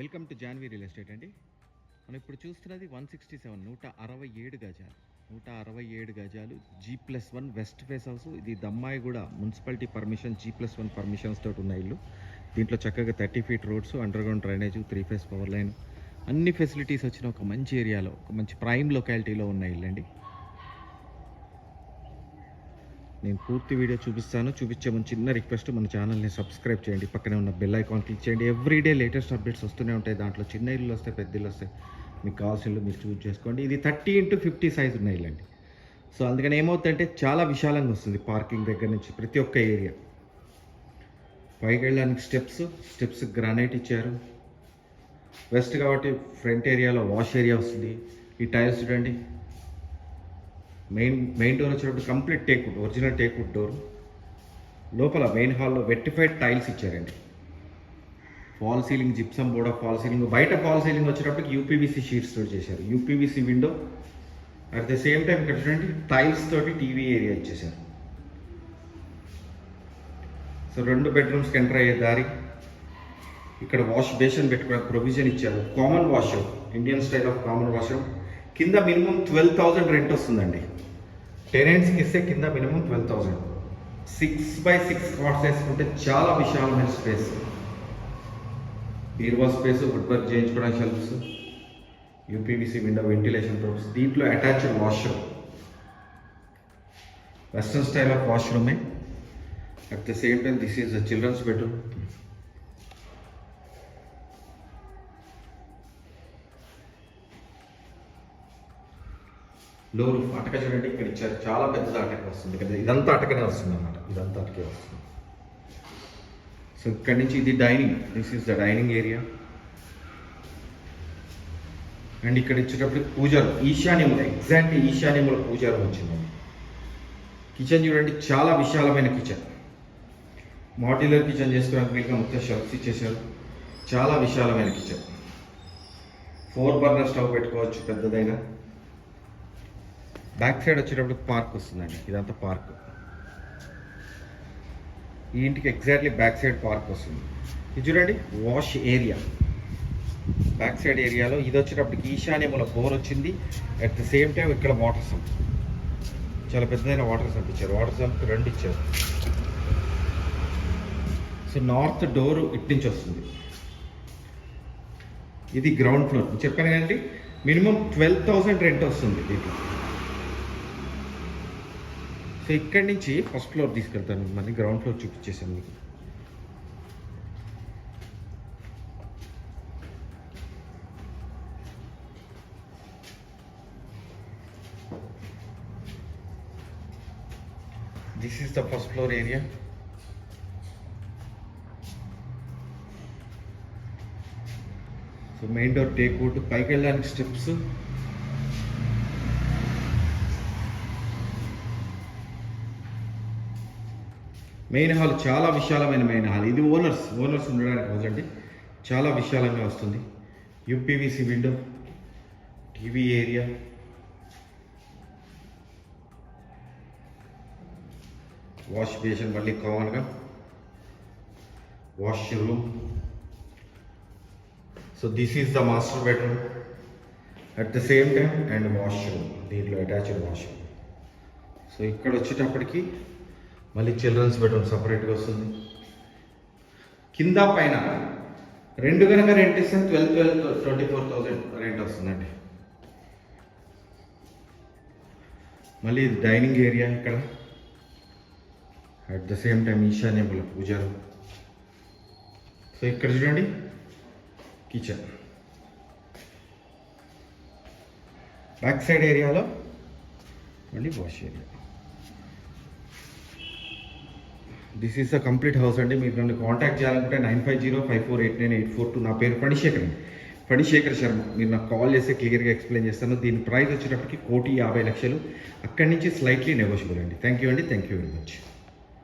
Welcome to Janvi real estate అండి. మనం ఇప్పుడు చూస్తున్నది వన్ సిక్స్టీ సెవెన్ నూట అరవై ఏడు గజాలు. నూట అరవై ఏడు గజాలు G plus one west face house ఇది దమ్మాయి కూడా municipality permission G plus one permissions తోటి ఉన్న ఇల్లు. దీంట్లో చక్కగా thirty feet roads underground drainage three phase power line అన్ని ఫెసిలిటీస్ వచ్చిన ఒక మంచి ఏరియాలో ఒక మంచి ప్రైమ్ లొకాలిటీలో ఉన్న ఇల్లు అండి నేను పూర్తి వీడియో చూపిస్తాను. చూపించే ముందు చిన్న రిక్వెస్ట్ మన ఛానల్ని సబ్స్క్రైబ్ చేయండి. పక్కనే ఉన్న బెల్ ఐకాన్ క్లిక్ చేయండి. ఎవ్రీడే లేటెస్ట్ అప్డేట్స్ వస్తూనే ఉంటాయి. దాంట్లో చిన్న ఇల్లు వస్తాయి పెద్ద ఇల్లు వస్తాయి. మీకు కావాల్సిన ఇల్లు మీరు చూజ్ చేసుకోండి. ఇది థర్టీ ఇంటూ ఫిఫ్టీ సైజ్ ఉన్న ఇల్లు అండి. సో అందుకని ఏమవుతుందంటే చాలా విశాలంగా వస్తుంది పార్కింగ్ దగ్గర నుంచి ప్రతి ఒక్క ఏరియా. పైకి వెళ్ళడానికి స్టెప్స్ స్టెప్స్ గ్రానైట్ ఇచ్చారు. వెస్ట్ కాబట్టి ఫ్రంట్ ఏరియాలో వాష్ ఏరియా వస్తుంది. ఈ టైల్స్ చూడండి. మెయిన్ మెయిన్ డోర్ వచ్చేటప్పుడు complete teakwood original teakwood door లోపల మెయిన్ హాల్లో వెట్టిఫైడ్ టైల్స్ ఇచ్చారండి. Fall ceiling gypsum board of fall ceiling బయట ఫాల్ సీలింగ్ వచ్చేటప్పటికి యూపీవీసీ షీట్స్ తోటి చేశారు. UPVC window at the same time ఇక్కడ చూడండి టైల్స్ తోటి టీవీ ఏరియా ఇచ్చేశారు. సో రెండు బెడ్రూమ్స్కి ఎంటర్ అయ్యే దారి. ఇక్కడ వాష్ బేసిన్ పెట్టుకోవడానికి ప్రొవిజన్ ఇచ్చారు. Common wash Indian style of common wash కింద మినిమం ట్వెల్వ్ థౌసండ్ రెంట్ వస్తుందండి. టెనెంట్స్కి ఇస్తే కింద minimum twelve thousand. Six by six cards వేసుకుంటే చాలా విశాలమైన స్పేస్. బీర్వా స్పేస్ వుడ్ వర్క్ చేయించుకోవడానికి shelfs UPVC window ventilation proofs దీంట్లో attached washroom. Western style of వాష్రూమే. At the same time this is the children's bedroom. Low roof అటక చూడండి ఇక్కడ ఇచ్చారు. చాలా పెద్దది అటక వస్తుంది కదా ఇదంతా అటకనే వస్తుంది అన్నమాట. ఇదంతా అటకే వస్తుంది. సో ఇక్కడ నుంచి ఇది dining this is the dining area and ఇక్కడ ఇచ్చేటప్పుడు పూజారు. ఈశాన్యములు ఎగ్జాక్ట్ ఈశాన్యముల పూజారు వచ్చింది. కిచెన్ చూడండి చాలా విశాలమైన కిచెన్ మాడ్యులర్ కిచెన్ చేసుకోవడానికి వీలుగా మొత్తం షెల్ఫ్స్ ఇచ్చేసారు చాలా విశాలమైన కిచెన్ ఫోర్ బర్నర్ స్టవ్ పెట్టుకోవచ్చు పెద్దదైనా. బ్యాక్ సైడ్ వచ్చేటప్పుడు పార్క్ వస్తుందండి. ఇదంతా పార్క్. ఈ ఇంటికి ఎగ్జాక్ట్లీ బ్యాక్ సైడ్ పార్క్ వస్తుంది. ఇది చూడండి వాష్ ఏరియా. బ్యాక్ సైడ్ ఏరియాలో ఇది వచ్చేటప్పటికి ఈశాన్యముల బోర్ వచ్చింది. అట్ ద సేమ్ టైం ఇక్కడ వాటర్ సంప్ చాలా పెద్దదైన వాటర్ సంప్ ఇచ్చారు. వాటర్ సంప్ రెండు ఇచ్చారు. సో నార్త్ డోర్ ఇటు నుంచి వస్తుంది. ఇది గ్రౌండ్ ఫ్లోర్ చెప్పాను కదండి మినిమం ట్వెల్వ్ థౌసండ్ రెంట్ వస్తుంది. దీంట్లో సో ఇక్కడి నుంచి ఫస్ట్ ఫ్లోర్ తీసుకెళ్తాను. మళ్ళీ గ్రౌండ్ ఫ్లోర్ చూపించేసాను మీకు. This is the first floor area so main door take out పైకి వెళ్ళడానికి స్టెప్స్ మెయిన్ హాల్ చాలా విశాలమైన మెయిన్ హాల్ ఇది ఓనర్స్ ఓనర్స్ ఉండడానికి వదండి చాలా విశాలంగా వస్తుంది. UPVC window TV area. Wash basin మళ్ళీ కామన్గా wash room so this is the master bedroom. At the same time and wash room దీంట్లో అటాచ్డ్ వాష్ రూమ్ సో ఇక్కడ వచ్చేటప్పటికి మళ్ళీ చిల్డ్రన్స్ బెడ్రూమ్ సపరేట్గా వస్తుంది. కింద పైన రెండు కనుక రెంట్ ఇస్తే twelve twelve twenty four thousand rent వస్తుందండి. మళ్ళీ డైనింగ్ ఏరియా ఇక్కడ. అట్ ద సేమ్ టైం ఈశాన్యముల పూజారు. సో ఇక్కడ చూడండి. కిచెన్ బ్యాక్ సైడ్ ఏరియాలో మళ్ళీ wash area this is the complete house అండి. మీరు నన్ను కాంటాక్ట్ చేయాలనుకుంటే nine five zero five four eight nine eight four two నా పేరు ఫణిశేఖర్ అండి. ఫణిశేఖర్ శర్మ. మీరు నాకు కాల్ చేస్తే క్లియర్గా ఎక్స్ప్లెయిన్ చేస్తాను. దీని ప్రైస్ వచ్చేటప్పటికి కోటి యాభై లక్షలు. అక్కడి నుంచి స్లైట్లీ నెగోషియబుల్ అండి. థ్యాంక్ యూ అండి. Thank you very much